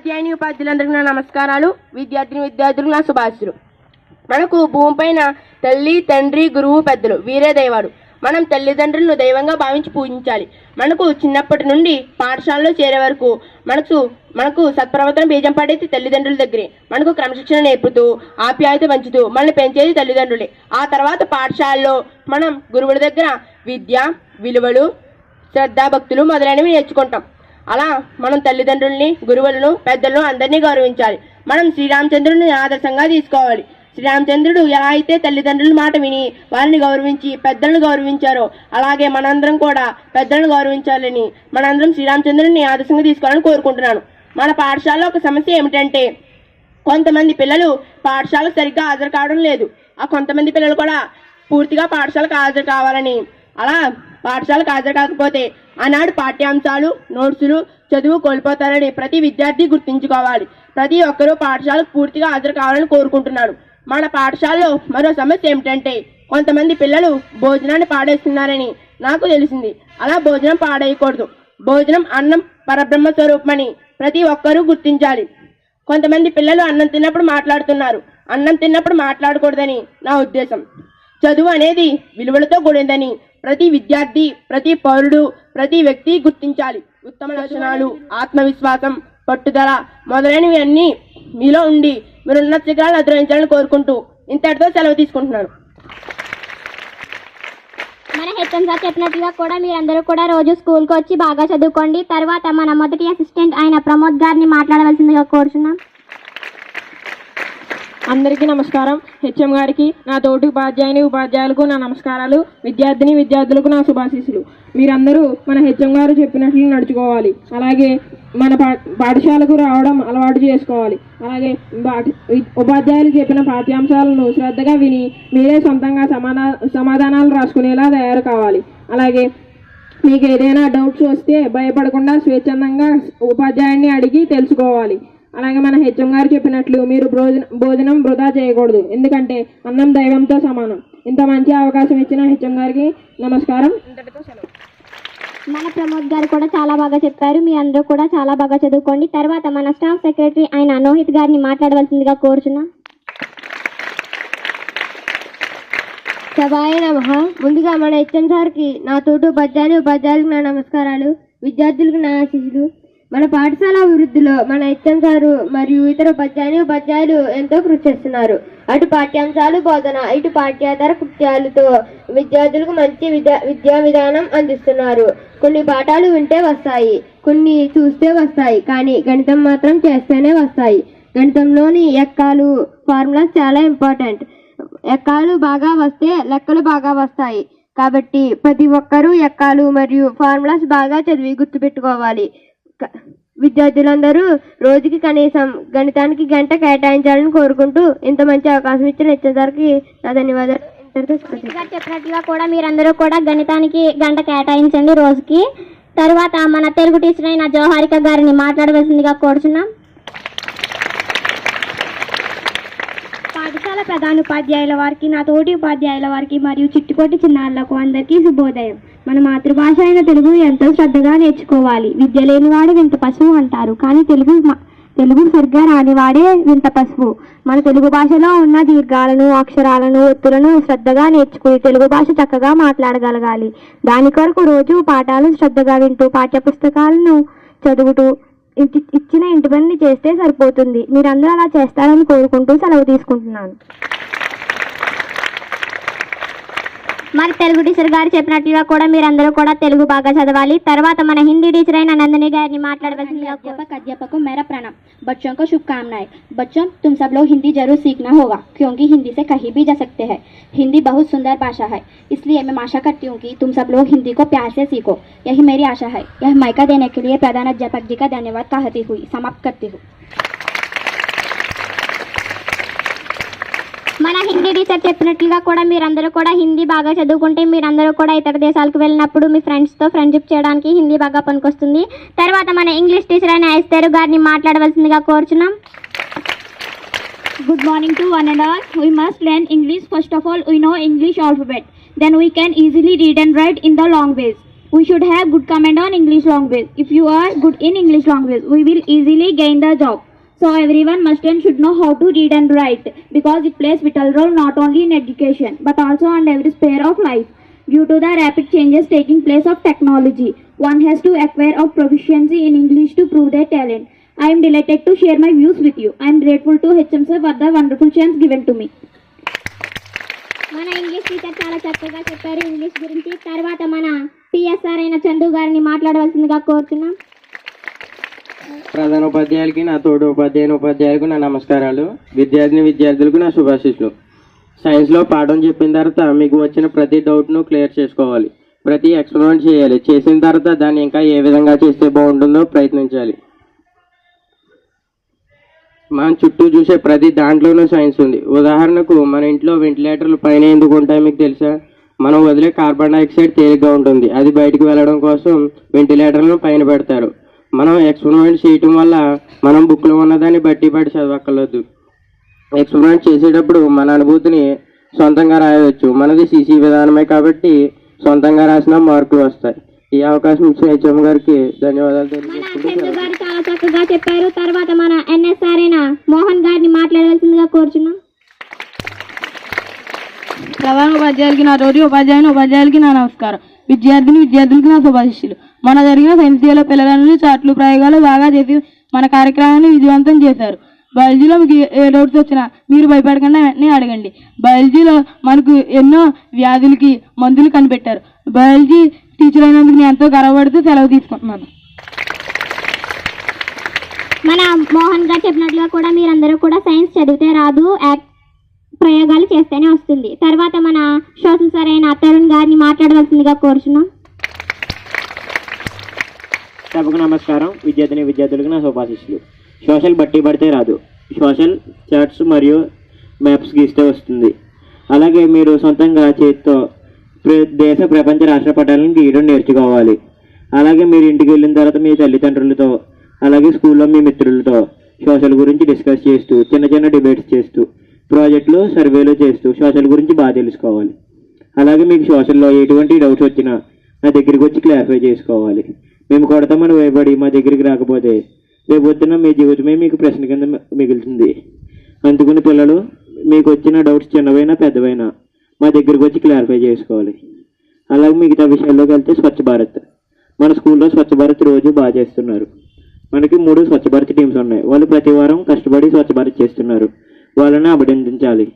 ఉపాధ్యాయుని ఉపాధ్యులందరికీ నా నమస్కారాలు. విద్యార్థిని విద్యార్థులకు నా శుభాశులు మనకు భూమిపైన తల్లి తండ్రి గురువు పెద్దలు వీరే దైవాడు మనం తల్లిదండ్రులను దైవంగా భావించి పూజించాలి. మనకు చిన్నప్పటి నుండి పాఠశాలలో చేరే వరకు మనకు మనకు సత్ప్రవర్తన బీజం పడేది తల్లిదండ్రుల దగ్గరే. మనకు క్రమశిక్షణ నేర్పుతూ ఆప్యాయత పంచుతూ మనల్ని పెంచేది తల్లిదండ్రులే. ఆ తర్వాత పాఠశాలలో మనం గురువుల దగ్గర విద్య విలువలు శ్రద్ధాభక్తులు మొదలైనవి నేర్చుకుంటాం. అలా మనం తల్లిదండ్రుల్ని గురువులను పెద్దలను అందరినీ గౌరవించాలి. మనం శ్రీరామచంద్రుని ఆదర్శంగా తీసుకోవాలి. శ్రీరామచంద్రుడు ఎలా అయితే తల్లిదండ్రుల మాట విని వారిని గౌరవించి పెద్దలను గౌరవించారో అలాగే మనందరం కూడా పెద్దలను గౌరవించాలని మనందరం శ్రీరామచంద్రుని ఆదర్శంగా తీసుకోవాలని కోరుకుంటున్నాను. మన పాఠశాలలో ఒక సమస్య ఏమిటంటే కొంతమంది పిల్లలు పాఠశాలకు సరిగ్గా హాజరు కావడం లేదు. ఆ కొంతమంది పిల్లలు కూడా పూర్తిగా పాఠశాలకు హాజరు కావాలని అలా పాఠశాలకు హాజరు కాకపోతే ఆనాడు పాఠ్యాంశాలు నోట్సులు చదువు కోల్పోతారని ప్రతి విద్యార్థి గుర్తుంచుకోవాలి. ప్రతి ఒక్కరూ పాఠశాలకు పూర్తిగా హాజరు కావాలని కోరుకుంటున్నాను మన పాఠశాలలో మరో సమస్య ఏమిటంటే కొంతమంది పిల్లలు భోజనాన్ని పాడేస్తున్నారని నాకు తెలిసింది. అలా భోజనం పాడేయకూడదు. భోజనం అన్నం పరబ్రహ్మ స్వరూపమని ప్రతి ఒక్కరూ గుర్తించాలి. కొంతమంది పిల్లలు అన్నం తిన్నప్పుడు మాట్లాడుతున్నారు. అన్నం తిన్నప్పుడు మాట్లాడకూడదని నా ఉద్దేశం. చదువు అనేది విలువలతో కూడిందని ప్రతి విద్యార్థి ప్రతి పౌరుడు ప్రతి వ్యక్తి గుర్తించాలి. ఉత్తమ లక్షణాలు ఆత్మవిశ్వాసం పట్టుదల మొదలైనవి అన్నీ మీలో ఉండి మీరు శిఖరాలను అధిరోహించాలని కోరుకుంటూ ఇంతటితో సెలవు తీసుకుంటున్నాను. మన హెచ్ఎం సార్ చెప్పినట్లుగా కూడా మీరందరూ కూడా రోజు స్కూల్కి వచ్చి బాగా చదువుకోండి. తర్వాత మన మొదటి అసిస్టెంట్ అయిన ప్రమోద్ గారిని మాట్లాడవలసిందిగా కోరుచున్నాం. అందరికీ నమస్కారం. హెచ్ఎం గారికి నా తోటి ఉపాధ్యాయుని ఉపాధ్యాయులకు నా నమస్కారాలు. విద్యార్థిని విద్యార్థులకు నా శుభాశీస్సులు. మీరందరూ మన హెచ్ఎం గారు చెప్పినట్లు నడుచుకోవాలి. అలాగే మన పా పాఠశాలకు రావడం అలవాటు చేసుకోవాలి. అలాగే ఉపాధ్యాయులు చెప్పిన పాఠ్యాంశాలను శ్రద్ధగా విని మీరే సొంతంగా సమాధా సమాధానాలు రాసుకునేలా తయారు కావాలి. అలాగే మీకు ఏదైనా డౌట్స్ వస్తే భయపడకుండా స్వేచ్ఛందంగా ఉపాధ్యాయుడిని అడిగి తెలుసుకోవాలి. అలాగే మన హెచ్ఎం గారు చెప్పినట్లు మీరు భోజనం భోజనం వృధా చేయకూడదు. ఎందుకంటే అన్నం దైవంతో సమానం. ఇంత మంచి అవకాశం ఇచ్చిన హెచ్ఎం గారికి నమస్కారం. ఇంతటితో సెలవు. మన ప్రమోద్ గారు కూడా చాలా బాగా చెప్పారు. మీ అందరూ కూడా చాలా బాగా చదువుకోండి. తర్వాత మన స్టాఫ్ సెక్రటరీ అయిన నోహిత్ గారిని మాట్లాడవలసిందిగా కోరుచున్నాం. సభాయ నమ. ముందుగా మన హెచ్ఎం సార్కి నా తోటి ఉపాధ్యాయుని ఉపాధ్యాయులకు నా నమస్కారాలు. విద్యార్థులకు నా ఆశీస్సులు. మన పాఠశాల అభివృద్ధిలో మన హెచ్ఎం సారు మరియు ఇతర ఉపాధ్యాయుని ఉపాధ్యాయులు ఎంతో కృషి చేస్తున్నారు. అటు పాఠ్యాంశాలు బోధన ఇటు పాఠ్యేతర కృత్యాలతో విద్యార్థులకు మంచి విద్యా విద్యా విధానం అందిస్తున్నారు. కొన్ని పాఠాలు వింటే వస్తాయి కొన్ని చూస్తే వస్తాయి కానీ గణితం మాత్రం చేస్తేనే వస్తాయి. గణితంలోని ఎక్కాలు ఫార్ములాస్ చాలా ఇంపార్టెంట్. ఎక్కాలు బాగా వస్తే లెక్కలు బాగా వస్తాయి. కాబట్టి ప్రతి ఒక్కరూ ఎక్కాలు మరియు ఫార్ములాస్ బాగా చదివి గుర్తుపెట్టుకోవాలి. విద్యార్థులందరూ రోజుకి కనీసం గణితానికి గంట కేటాయించాలని కోరుకుంటూ ఇంత మంచి అవకాశం ఇచ్చిన ఇచ్చేసరికి నా ధన్యవాదాలు. చెప్పినట్లుగా కూడా మీరందరూ కూడా గణితానికి గంట కేటాయించండి రోజుకి. తర్వాత మన తెలుగు టీచర్ అయిన జోహారిక గారిని మాట్లాడవలసిందిగా కోరుచున్నాం. పాఠశాల ప్రధానోపాధ్యాయుల వారికి నా తోటి ఉపాధ్యాయుల వారికి మరియు చిట్టుకోటి చిన్నారులకు అందరికీ శుభోదయం. మన మాతృభాష అయిన తెలుగు ఎంతో శ్రద్ధగా నేర్చుకోవాలి. విద్య లేనివాడు వింత పశువు అంటారు కానీ తెలుగు తెలుగు సరిగ్గా రానివాడే వింత పశువు. మన తెలుగు భాషలో ఉన్న దీర్ఘాలను అక్షరాలను ఒత్తులను శ్రద్ధగా నేర్చుకుని తెలుగు భాష చక్కగా మాట్లాడగలగాలి. దాని కొరకు రోజు పాఠాలు శ్రద్ధగా వింటూ పాఠ్యపుస్తకాలను చదువుతూ ఇచ్చిన ఇంటి పనిని చేస్తే సరిపోతుంది. మీరందరూ అలా చేస్తారని కోరుకుంటూ సెలవు తీసుకుంటున్నాను. మరి తెలుగు టీచర్ గారు చెప్పినట్లుగా కూడా మీరందరూ కూడా తెలుగు బాగా చదవాలి తర్వాత మన హిందీ టీచర్ అయిన నందిని గారిని మాట్లాడవలసిందిగా కోరు- अध्यापक अध्यापक को मेरा प्रणाम बच्चों को शुभकामनाएं बच्चों तुम सब लोग हिंदी जरूर सीखना होगा क्योंकि हिंदी से कहीं भी जा सकते हैं हिंदी बहुत सुंदर भाषा है इसलिए मैं आशा करती हूँ कि तुम सब लोग हिंदी को प्यार से सीखो यही मेरी आशा है यह मायका देने के लिए प्रधान अध्यापक जी का धन्यवाद कहती हुई समाप्त करती हूँ సార్ చెప్పినట్లుగా కూడా మీరందరూ కూడా హిందీ బాగా చదువుకుంటే మీరందరూ కూడా ఇతర దేశాలకు వెళ్ళినప్పుడు మీ ఫ్రెండ్స్తో ఫ్రెండ్షిప్ చేయడానికి హిందీ బాగా పనికొస్తుంది. తర్వాత మన ఇంగ్లీష్ టీచర్ అయిన ఐస్తారు గారిని మాట్లాడవలసిందిగా కోరుచున్నాం. Good morning to one and all we must learn English first of all we know English alphabet then we can easily read and write in the language we should have good command on English language if you are good in English language we will easily gain the job So everyone must and should know how to read and write because it plays vital role not only in education but also on every sphere of life. Due to the rapid changes taking place of technology, one has to acquire of proficiency in English to prove their talent. I am delighted to share my views with you. I am grateful to HM sir for the wonderful chance given to me. మన English teacher చాలా చక్కగా చెప్పారు English గురించి తర్వాత మన PSR అయిన చందు గారిని మాట్లాడవలసిందిగా కోరుతున్నాం ప్రధాన ఉపాధ్యాయులకి నా తోటి ఉపాధ్యాయుని ఉపాధ్యాయులకు నా నమస్కారాలు. విద్యార్థిని విద్యార్థులకు నా శుభాశీస్సులు. సైన్స్లో పాఠం చెప్పిన తర్వాత మీకు వచ్చిన ప్రతి డౌట్ను క్లియర్ చేసుకోవాలి. ప్రతి ఎక్స్పెరిమెంట్ చేయాలి. చేసిన తర్వాత దాన్ని ఇంకా ఏ విధంగా చేస్తే బాగుంటుందో ప్రయత్నించాలి. మనం చుట్టూ చూసే ప్రతి దాంట్లోనూ సైన్స్ ఉంది. ఉదాహరణకు మన ఇంట్లో వెంటిలేటర్లు పైన ఎందుకు ఉంటాయి మీకు తెలుసా? మనం వదిలే కార్బన్ డైఆక్సైడ్ తేలిగ్గా ఉంటుంది. అది బయటికి వెళ్ళడం కోసం వెంటిలేటర్లను పైన పెడతారు. మనం ఎక్స్పెరిమెంట్ చేయటం వల్ల మనం బుక్లో ఉన్నదాన్ని బట్టి బట్టి చదవక్కర్లేదు. ఎక్స్పెరిమెంట్ చేసేటప్పుడు మన అనుభూతిని సొంతంగా రాయవచ్చు. మనది సీసీ విధానమే కాబట్టి సొంతంగా రాసిన మార్కులు వస్తాయి. ఈ అవకాశం ఇచ్చిన హెచ్ఎం గారికి ధన్యవాదాలు గారు చాలా చక్కగా చెప్పారు. తర్వాత మన ఎన్ఎస్ఆర్ అయిన మోహన్ గారిని మాట్లాడవలసిందిగా కోరుచున్నాం. ప్రధాన ఉపాధ్యాయులకి నా తోటి ఉపాధ్యాయుని ఉపాధ్యాయులకి నా నమస్కారం. విద్యార్థిని విద్యార్థులకి నా శుభాశిష్యులు. మన జరిగిన సైన్స్ డేలో పిల్లలందరూ చాట్లు ప్రయోగాలు బాగా చేసి మన కార్యక్రమాన్ని విజయవంతం చేశారు. బయాలజీలో మీకు ఏ- డౌట్స్ వచ్చినా మీరు భయపడకుండా వెంటనే అడగండి. బయాలజీలో మనకు ఎన్నో వ్యాధులకి మందులు కనిపెట్టారు. బయాలజీ టీచర్ అయినందుకు నేను ఎంతో గర్వపడుతూ సెలవు తీసుకుంటున్నాను. మన మోహన్ గారు చెప్పినట్లుగా కూడా మీరందరూ కూడా సైన్స్ చదివితే రాదు యాక్ట్ ప్రయోగాలు చేస్తేనే వస్తుంది. తర్వాత మన శ్వాసం సరైన అయిన తరుణ్ గారిని మాట్లాడవలసిందిగా కోరుచున్నాం. సభకు నమస్కారం. విద్యార్థిని విద్యార్థులకు నా శుభాశిష్యులు సోషల్ బట్టి పడితే రాదు. సోషల్ చార్ట్స్ మరియు మ్యాప్స్ గీస్తే వస్తుంది. అలాగే మీరు సొంతంగా చేతితో ప్ర- దేశ ప్రపంచ రాష్ట్ర పటాలను గీయడం నేర్చుకోవాలి. అలాగే మీరు ఇంటికి వెళ్ళిన తర్వాత మీ తల్లిదండ్రులతో అలాగే స్కూల్లో మీ మిత్రులతో సోషల్ గురించి డిస్కస్ చేస్తూ చిన్న చిన్న డిబేట్స్ చేస్తూ ప్రాజెక్టులు సర్వేలు చేస్తూ సోషల్ గురించి బాగా తెలుసుకోవాలి. అలాగే మీకు సోషల్లో ఎటువంటి డౌట్స్ వచ్చినా నా దగ్గరికి వచ్చి క్లారిఫై చేసుకోవాలి. మేము కొడతామని భయపడి మా దగ్గరికి రాకపోతే రేపు పొద్దున మీ జీవితమే మీకు ప్రశ్న కింద మిగులుతుంది. అందుకుని పిల్లలు మీకు వచ్చిన డౌట్స్ చిన్నవైనా పెద్దవైనా మా దగ్గరికి వచ్చి క్లారిఫై చేసుకోవాలి. అలాగే మిగతా విషయాల్లోకి వెళ్తే స్వచ్ఛ భారత్. మన స్కూల్లో స్వచ్ఛ భారత్ రోజు బాగా చేస్తున్నారు. మనకి మూడు స్వచ్ఛ భారత్ టీమ్స్ ఉన్నాయి. వాళ్ళు ప్రతి వారం కష్టపడి స్వచ్ఛ భారత్ చేస్తున్నారు. వాళ్ళని అభినందించాలి.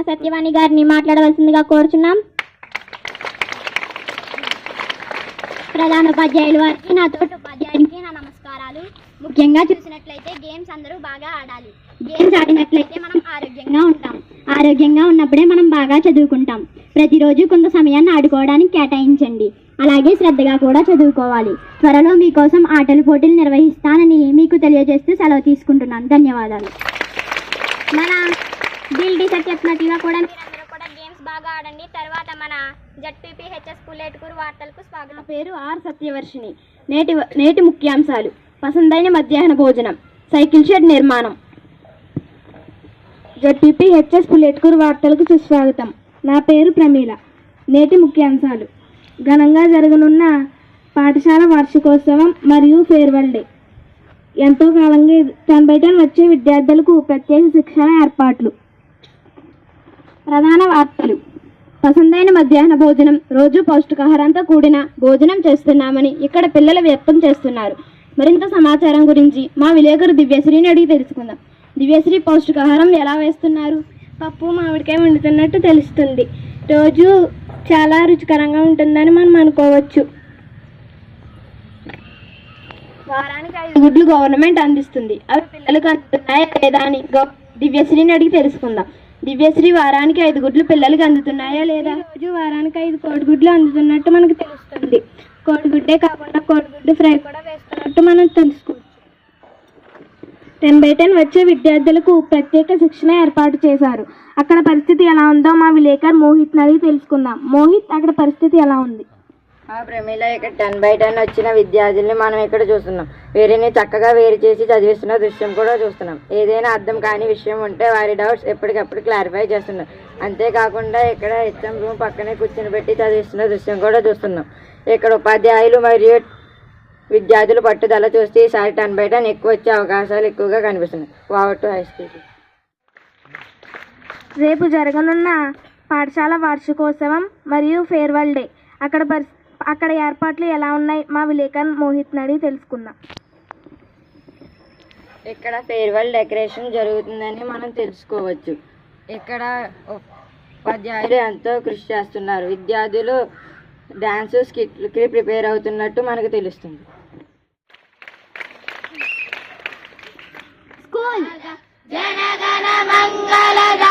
సత్యవాణి గారిని మాట్లాడవలసిందిగా కోరుచున్నాం. ప్రధాన ఉపాధ్యాయులు వారికి నా తోటి ఉపాధ్యాయునికి నా నమస్కారాలు. ముఖ్యంగా చూసినట్లయితే గేమ్స్ అందరూ బాగా ఆడాలి. గేమ్స్ ఆడినట్లయితే మనం ఆరోగ్యంగా ఉంటాం. ఆరోగ్యంగా ఉన్నప్పుడే మనం బాగా చదువుకుంటాం. ప్రతిరోజు కొంత సమయాన్ని ఆడుకోవడానికి కేటాయించండి. అలాగే శ్రద్ధగా కూడా చదువుకోవాలి. త్వరలో మీకోసం ఆటల పోటీలు నిర్వహిస్తానని మీకు తెలియజేస్తూ సెలవు తీసుకుంటున్నాను. ధన్యవాదాలు. మన బిల్ టీచర్ చెప్పినట్లుగా కూడా మీరు బాగా ఆడండి. తర్వాత మన జడ్పీపీ హెచ్ఎస్ పుల్లేటుకూరు వార్తలకు స్వాగతం. పేరు ఆర్ సత్యవర్షిణి. నేటి నేటి ముఖ్యాంశాలు. పసందైన మధ్యాహ్న భోజనం. సైకిల్ షెడ్ నిర్మాణం. జడ్పీపీ హెచ్ఎస్ పుల్లెట్కూరు వార్తలకు సుస్వాగతం. నా పేరు ప్రమీల. నేటి ముఖ్యాంశాలు. ఘనంగా జరగనున్న పాఠశాల వార్షికోత్సవం మరియు ఫేర్వెల్ డే. ఎంతో కాలంగా టెన్ బై టెన్ వచ్చే విద్యార్థులకు ప్రత్యేక శిక్షణ ఏర్పాట్లు. ప్రధాన వార్తలు. పసందైన మధ్యాహ్న భోజనం రోజు పౌష్టికాహారంతో కూడిన భోజనం చేస్తున్నామని ఇక్కడ పిల్లలు వ్యక్తం చేస్తున్నారు. మరింత సమాచారం గురించి మా విలేకరు దివ్యశ్రీని అడిగి తెలుసుకుందాం. దివ్యశ్రీ పౌష్టికాహారం ఎలా వేస్తున్నారు? పప్పు మామిడికాయ వండుతున్నట్టు తెలుస్తుంది. రోజు చాలా రుచికరంగా ఉంటుందని మనం అనుకోవచ్చు. వారానికి ఐదు గుడ్లు గవర్నమెంట్ అందిస్తుంది. అవి పిల్లలకు అందుతున్నాయా లేదా అని గౌ- దివ్యశ్రీని అడిగి తెలుసుకుందాం. దివ్యశ్రీ వారానికి ఐదు గుడ్లు పిల్లలకి అందుతున్నాయా లేదా? రోజు వారానికి ఐదు కోడిగుడ్లు అందుతున్నట్టు మనకు తెలుస్తుంది. కోడిగుడ్డే కాకుండా కోడిగుడ్డు ఫ్రై కూడా వేస్తున్నట్టు మనం తెలుసుకోవచ్చు. టెన్ బై టెన్ వచ్చే విద్యార్థులకు ప్రత్యేక శిక్షణ ఏర్పాటు చేశారు. అక్కడ పరిస్థితి ఎలా ఉందో మా విలేకర్ మోహిత్ అడిగి తెలుసుకుందాం. మోహిత్ అక్కడ పరిస్థితి ఎలా ఉంది? ప్రమేలో ఇక్కడ టెన్ బై టెన్ వచ్చిన విద్యార్థుల్ని మనం ఇక్కడ చూస్తున్నాం. వీరిని చక్కగా వేరు చేసి చదివిస్తున్న దృశ్యం కూడా చూస్తున్నాం. ఏదైనా అర్థం కాని విషయం ఉంటే వారి డౌట్స్ ఎప్పటికప్పుడు క్లారిఫై చేస్తున్నాం అంతేకాకుండా ఇక్కడ హెచ్ఎం రూమ్ పక్కనే కూర్చుని పెట్టి చదివిస్తున్న దృశ్యం కూడా చూస్తున్నాం. ఇక్కడ ఉపాధ్యాయులు మరియు విద్యార్థులు పట్టుదల చూస్తే ఈసారి టెన్ బై టెన్ ఎక్కువ వచ్చే అవకాశాలు ఎక్కువగా కనిపిస్తున్నాయి. వావర్ హై స్కూల్ రేపు జరగనున్న పాఠశాల వార్షికోత్సవం మరియు ఫేర్వెల్ డే అక్కడ పరిస్థితి అక్కడ ఏర్పాట్లు ఎలా ఉన్నాయి? మా విలేకర్ మోహిత్ నడి తెలుసుకుందాం. ఇక్కడ ఫేర్వెల్ డెకరేషన్ జరుగుతుందని మనం తెలుసుకోవచ్చు. ఇక్కడ ఉపాధ్యాయులు ఎంతో కృషి చేస్తున్నారు. విద్యార్థులు డ్యాన్స్ స్కిట్లకి ప్రిపేర్ అవుతున్నట్టు మనకు తెలుస్తుంది. అసెంబ్లీ